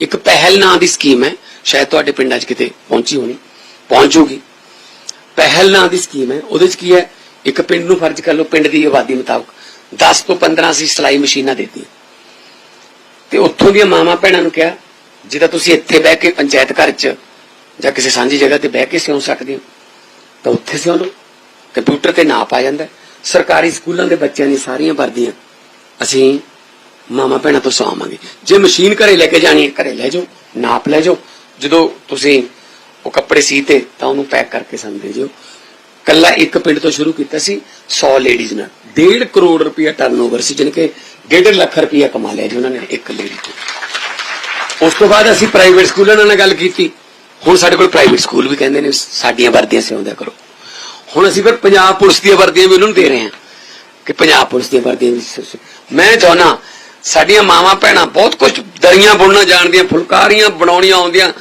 ਇੱਕ ਪਹਿਲ ਨਾਂ ਦੀ ਸਕੀਮ ਹੈ, ਸ਼ਾਇਦ ਤੁਹਾਡੇ ਪਿੰਡਾਂ 'ਚ ਕਿਤੇ ਪਹੁੰਚੀ ਹੋਣੀ ਪਹੁੰਚੂਗੀ ਪਹਿਲ ਨਾਂ ਦੀ ਸਕੀਮ ਹੈ, ਉਹਦੇ 'ਚ ਕੀ ਹੈ, ਇੱਕ ਪਿੰਡ ਨੂੰ ਫਰਜ਼ ਕਰ ਲਓ, ਪਿੰਡ ਦੀ ਆਬਾਦੀ ਮੁਤਾਬਕ 10 ਤੋਂ 15 ਅਸੀਂ ਸਿਲਾਈ ਮਸ਼ੀਨਾਂ ਦੇਤੀਆਂ। ਤੇ ਉੱਥੋਂ ਦੀਆਂ ਮਾਮਾ ਭੈਣਾਂ ਨੂੰ ਕਿਹਾ, ਜਿੱਦਾਂ ਤੁਸੀਂ ਇੱਥੇ ਬਹਿ ਕੇ ਪੰਚਾਇਤ ਘਰ 'ਚ ਜਾਂ ਕਿਸੇ ਸਾਂਝੀ ਜਗ੍ਹਾ ਤੇ ਬਹਿ ਕੇ ਸਿਉਂ ਸਕਦੇ ਹੋ, ਤਾਂ ਉੱਥੇ ਸਿਉਂ ਲਓ। ਕੰਪਿਊਟਰ ਤੇ ਨਾਪ ਆ ਜਾਂਦਾ ਸਰਕਾਰੀ ਸਕੂਲਾਂ ਦੇ ਬੱਚਿਆਂ ਦੀ ਸਾਰੀਆਂ ਵਰਦੀਆਂ, ਅਸੀਂ ਮਾਮਾ ਭੈਣਾਂ ਤੋਂ ਸਵਾਵਾਂਗੇ ਜੇ ਮਸ਼ੀਨ ਘਰੇ ਲੈ ਕੇ ਜਾਣੀ ਹੈ, ਘਰੇ ਲੈ ਜਾਓ, ਨਾਪ ਲੈ ਜਾਓ। ਜਦੋਂ ਤੁਸੀਂ ਉਹ ਕੱਪੜੇ ਸੀਤੇ ਤਾਂ ਉਹਨੂੰ ਪੈਕ ਕਰਕੇ ਸਾਨੂੰ ਦੇ ਜਿਓ ਕੱਲਾ ਇੱਕ ਪਿੰਡ ਤੋਂ ਸ਼ੁਰੂ ਕੀਤਾ ਸੀ 100 ਲੇਡੀਜ਼ ਨਾਲ। 1.5 ਕਰੋੜ ਰੁਪਇਆ ਟਰਨਓਵਰ ਸੀ, ਜਾਣੀ 1.5 ਲੱਖ ਰੁਪਇਆ ਕਮਾ ਲਿਆ ਜੀ ਉਹਨਾਂ ਨੇ ਇੱਕ ਲੇਡੀ ਤੋਂ। ਉਸ ਤੋਂ ਬਾਅਦ ਅਸੀਂ ਪ੍ਰਾਈਵੇਟ ਸਕੂਲਾਂ ਨਾਲ ਗੱਲ ਕੀਤੀ। ਹੁਣ ਸਾਡੇ ਕੋਲ ਪ੍ਰਾਈਵੇਟ ਸਕੂਲ ਵੀ ਕਹਿੰਦੇ ਨੇ, ਸਾਡੀਆਂ ਵਰਦੀਆਂ ਸਿਉਂਦਿਆ ਕਰੋ। ਹੁਣ ਅਸੀਂ ਫਿਰ ਪੰਜਾਬ ਪੁਲਿਸ ਦੀਆਂ ਵਰਦੀਆਂ ਵੀ ਉਹਨਾਂ ਨੂੰ ਦੇ ਰਹੇ ਹਾਂ। ਕਿ ਪੰਜਾਬ ਪੁਲਿਸ ਦੀਆਂ ਵਰਦੀਆਂ ਵੀ ਮੈਂ ਚਾਹੁੰਦਾ ਸਾਡੀਆਂ ਮਾਵਾਂ ਭੈਣਾਂ ਬਹੁਤ ਕੁਝ ਦਰੀਆਂ ਬੁਣਨਾ ਜਾਣਦੀਆਂ ਫੁਲਕਾਰੀਆਂ ਬਣਾਉਣੀਆਂ ਆਉਂਦੀਆਂ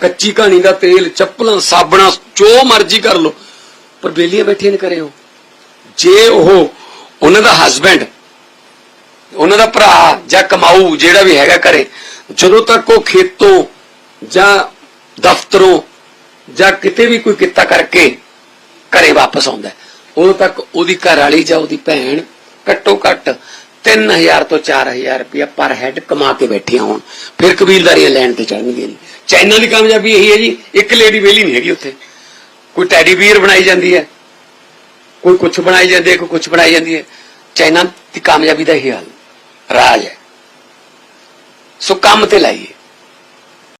ਕੱਚੀ ਕਹਾਣੀ ਦਾ ਤੇਲ ਚੱਪਲਾਂ ਸਾਬਣਾ ਜੋ ਮਰਜ਼ੀ ਕਰ ਲੋ ਪਰ ਬੇਲੀਆਂ ਬੈਠੀਆਂ ਨੇ ਕਰੇ ਹੋ ਜੇ ਉਹ ਉਹਨਾਂ ਦਾ ਹਸਬੈਂਡ ਉਹਨਾਂ ਦਾ ਭਰਾ ਜਾਂ ਕਮਾਊ ਜਿਹੜਾ ਵੀ ਹੈਗਾ ਘਰੇ ਜਦੋਂ ਤੱਕ ਉਹ ਖੇਤੋਂ ਜਾਂ ਦਫ਼ਤਰੋਂ ਜਾਂ ਕਿਤੇ ਵੀ ਕੋਈ ਕਿੱਤਾ ਕਰਕੇ ਘਰੇ ਵਾਪਸ ਆਉਂਦਾ ਹੈ, ਉਦੋਂ ਤੱਕ ਉਹਦੀ ਘਰ ਵਾਲੀ ਜਾਂ ਉਹਦੀ ਭੈਣ ਘੱਟੋ ਘੱਟ 3000 ਤੋਂ 4000 ਰੁਪਇਆ ਪਰ ਹੈਡ ਕਮਾ ਕੇ ਬੈਠੀਆਂ ਹੋਣ। ਫਿਰ ਕਬੀਲਦਾਰੀਆਂ ਲੈਣ ਤੇ ਚੜਨਗੇ ਨਹੀਂ ਚਾਈਨਾ ਦੀ ਕਾਮਯਾਬੀ ਇਹੀ ਹੈ ਜੀ, ਇੱਕ ਲੇਡੀ ਵੇਲੀ ਨਹੀਂ ਹੈਗੀ ਉੱਥੇ। ਕੋਈ ਟੈਡੀ ਬੀਅਰ ਬਣਾਈ ਜਾਂਦੀ ਹੈ, ਕੋਈ ਕੁਝ ਬਣਾਈ ਜਾਂਦੀ ਹੈ, ਕੋਈ ਕੁਝ ਬਣਾਈ ਜਾਂਦੀ ਹੈ। ਚਾਈਨਾ ਦੀ ਕਾਮਯਾਬੀ ਦਾ ਇਹ ਹਾਲ, ਰਾਜ ਹੈ। ਸੋ ਕੰਮ ਤੇ ਲਾਈਏ।